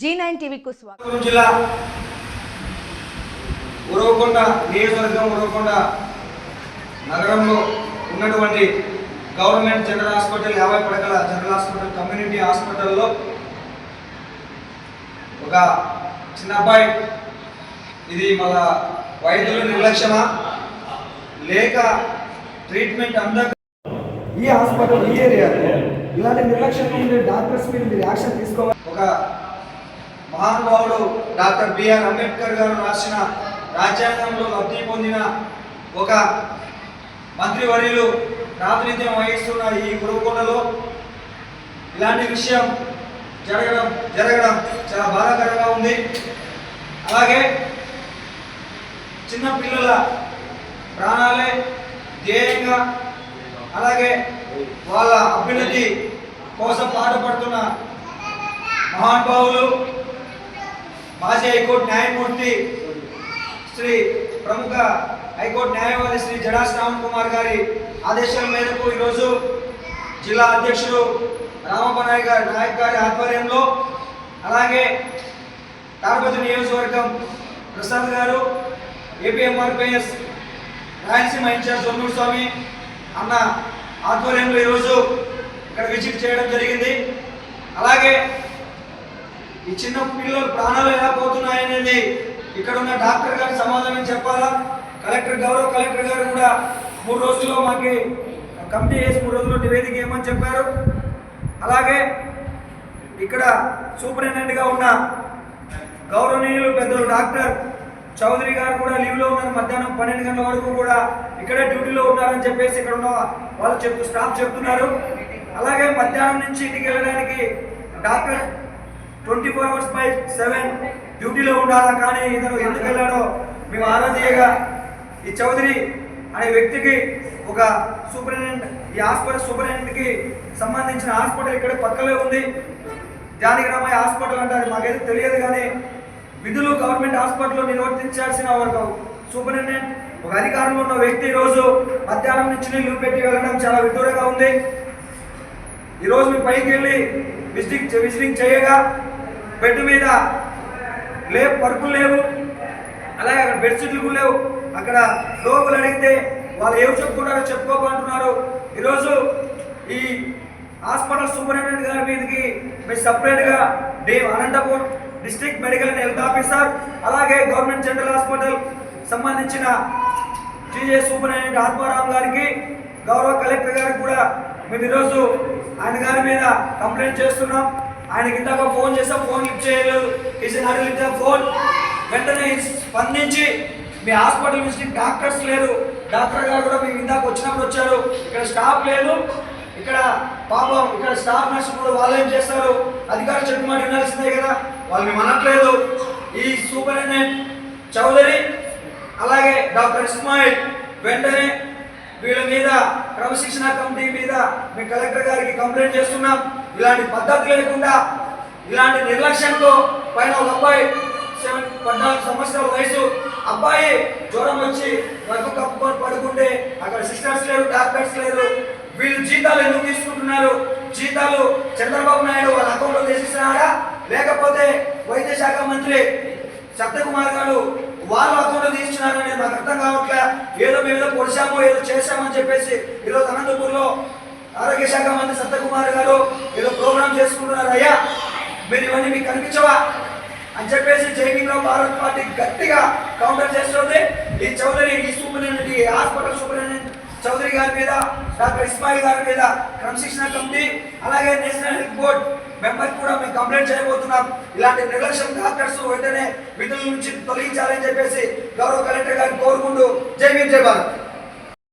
G nine టీవీకు స్వాగతం. జిల్లా ఉరవకొండ నియోజకవర్గం ఉరవకొండ నగరంలో ఉన్నటువంటి గవర్నమెంట్ జనరల్ హాస్పిటల్ యాభై పడకల జనరల్ హాస్పిటల్ కమ్యూనిటీ హాస్పిటల్లో ఒక చిన్న అబ్బాయి. ఇది మళ్ళా వైద్యుల నిర్లక్ష్యమా? లేక ట్రీట్మెంట్ అందక ఈ హాస్పిటల్ ఈ ఏరియాలో ఇలాంటి నిర్లక్ష్యంగా ఉండే డాక్టర్స్ మీద మీరు యాక్షన్ తీసుకోవాలి. ఒక మహానుభావుడు డాక్టర్ బిఆర్ అంబేద్కర్ గారు రాసిన రాజ్యాంగంలో లబ్ధి పొందిన ఒక మంత్రివర్యులు ప్రాతినిధ్యం వహిస్తున్న ఈ గురువుకొండలో ఇలాంటి విషయం జరగడం జరగడం చాలా బాధాకరంగా ఉంది. అలాగే చిన్న పిల్లల ప్రాణాలే ధ్యేయంగా అలాగే వాళ్ళ అభ్యున్నతి కోసం పాటుపడుతున్న మహానుభావులు మాజీ హైకోర్టు న్యాయమూర్తి శ్రీ ప్రముఖ హైకోర్టు న్యాయవాది శ్రీ జడా శ్రావణ్ కుమార్ గారి ఆదేశాల మేరకు ఈరోజు జిల్లా అధ్యక్షుడు రామప్పనాయ్ గారి నాయక్ గారి ఆధ్వర్యంలో అలాగే తాడపతి నియోజకవర్గం ప్రసాద్ గారు ఏపీఎంఆర్పిఎస్ రాయలసీమ ఇన్ఛార్జ్ సొన్నూరు స్వామి అన్న ఆధ్వర్యంలో ఈరోజు ఇక్కడ విజిట్ చేయడం జరిగింది. అలాగే ఈ చిన్న పిల్లల ప్రాణాలు ఎలా పోతున్నాయనేది ఇక్కడ ఉన్న డాక్టర్ గారికి సమాధానం చెప్పాలా? కలెక్టర్ గౌరవ కలెక్టర్ గారు కూడా మూడు రోజుల్లో మాకి కమిటీ వేసి మూడు రోజుల్లో నివేదిక ఏమని చెప్పారు. అలాగే ఇక్కడ సూపరింటెండెంట్గా ఉన్న గౌరవనీయులు పెద్దలు డాక్టర్ చౌదరి గారు కూడా లీవ్లో ఉన్నారు. మధ్యాహ్నం పన్నెండు గంటల వరకు కూడా ఇక్కడే డ్యూటీలో ఉన్నారని చెప్పేసి ఇక్కడ ఉన్న వాళ్ళు చెప్తూ స్టాఫ్ చెప్తున్నారు. అలాగే మధ్యాహ్నం నుంచి ఇంటికి వెళ్ళడానికి doctor twenty four hours by seven డ్యూటీలో ఉండాలా కానీ ఇతను ఎందుకు వెళ్ళాడో మేము ఆరాధీయగా ఈ చౌదరి అనే వ్యక్తికి ఒక సూపరింటెండెంట్ ఈ హాస్పిటల్ సూపరింటెండెంట్కి సంబంధించిన హాస్పిటల్ ఇక్కడ పక్కలో ఉంది. జానకిరామయ్య హాస్పిటల్ అంటే అది మాకైతే తెలియదు కానీ విధులు గవర్నమెంట్ హాస్పిటల్లో నిర్వర్తించాల్సిన ఒక సూపరింటెండెంట్ ఒక అధికారంలో ఉన్న వ్యక్తి ఈరోజు మధ్యాహ్నం నుంచి నీళ్ళు పెట్టి వెళ్ళడం చాలా విదూరంగా ఉంది. ఈరోజు మీ పైకి వెళ్ళి విజిటింగ్ విజిటింగ్ చేయగా బెడ్ మీద లేవు పరుపులు లేవు. అలాగే అక్కడ బెడ్షీట్లు కూడా లేవు. అక్కడ రోగులు అడిగితే వాళ్ళు ఏం చెప్పుకుంటారో చెప్పుకోమంటున్నారు. ఈరోజు ఈ హాస్పిటల్ సూపరింటెండెంట్ గారి మీదకి మీరు సపరేట్గా the Anantapur district medical and health officer అలాగే గవర్నమెంట్ జనరల్ హాస్పిటల్ సంబంధించిన జీజే సూపరింటెండెంట్ ఆత్మారాం గారికి గౌరవ కలెక్టర్ గారికి కూడా మేము ఈరోజు ఆయన గారి మీద కంప్లైంట్ చేస్తున్నాం. ఆయనకి ఇందాక ఫోన్ చేసాం ఫోన్ లిఫ్ట్ చేయలేదు. ఈజ్ లిఫ్ట్ ఫోన్ వెంటనే స్పందించి మీ హాస్పిటల్ నుంచి డాక్టర్స్ లేరు. డాక్టర్ గారు కూడా మీకు ఇందాక వచ్చినప్పుడు వచ్చారు. ఇక్కడ స్టాఫ్ లేదు ఇక్కడ పాపం ఇక్కడ స్టాఫ్ నర్స్ కూడా వాళ్ళు ఏం చేస్తారు? అధికారులు చెప్పి మాట వినాల్సిందే కదా. వాళ్ళు మేము అనట్లేదు. ఈ సూపరింటెండెంట్ చౌదరి అలాగే డాక్టర్ ఇస్మాయిల్ వెంటనే వీళ్ళ మీద క్రమశిక్షణ కమిటీ మీద మీ కలెక్టర్ గారికి కంప్లైంట్ చేస్తున్నాం. ఇలాంటి పద్ధతి లేకుండా ఇలాంటి నిర్లక్ష్యంతో పైన ఒక అబ్బాయి సెవెన్ పద్నాలుగు సంవత్సరాల వయసు అబ్బాయి జ్వరం వచ్చి రగ్గు కప్పుకొని పడుకుంటే అక్కడ సిస్టర్స్ లేరు డాక్టర్స్ లేరు. వీళ్ళు జీతాలు ఎందుకు తీసుకుంటున్నారు? జీతాలు చంద్రబాబు నాయుడు వాళ్ళ అకౌంట్లో తీసిస్తున్నారా? లేకపోతే వైద్య శాఖ మంత్రి సత్యకుమార్ గారు వాళ్ళ అకౌంట్లో తీసుకున్నారని నాకు అర్థం కావట్లే ఏదో మేము ఏదో ఏదో చేశామని చెప్పేసి ఈరోజు అనంతపూర్లో ఆరోగ్య శాఖ మంత్రి సత్యకుమార్ గారు ఏదో ప్రోగ్రామ్ చేసుకుంటున్నారు. అయ్యా మీరు ఇవన్నీ మీకు కనిపించవా? అని చెప్పేసి జైవింగ్రావు భారత్ పార్టీ గట్టిగా కౌంటర్ చేస్తుంది. ఈ చౌదరి ఈ సూపరింటెండెంట్ ఈ హాస్పిటల్ సూపరింటెండెంట్ చౌదరి గారి మీద డాక్టర్ ఇస్మాయిల్ గారి మీద క్రమశిక్షణ కమిటీ అలాగే నేషనల్ హెల్త్ బోర్డ్ మెంబర్ కూడా మేము కంప్లైంట్ చేయబోతున్నాం ఇలాంటి నిర్లక్ష్యం డాక్టర్స్ వెంటనే విధుల నుంచి తొలగించాలని చెప్పేసి గౌరవ కలెక్టర్ గారిని కోరుకుంటూ జై జై భారత్.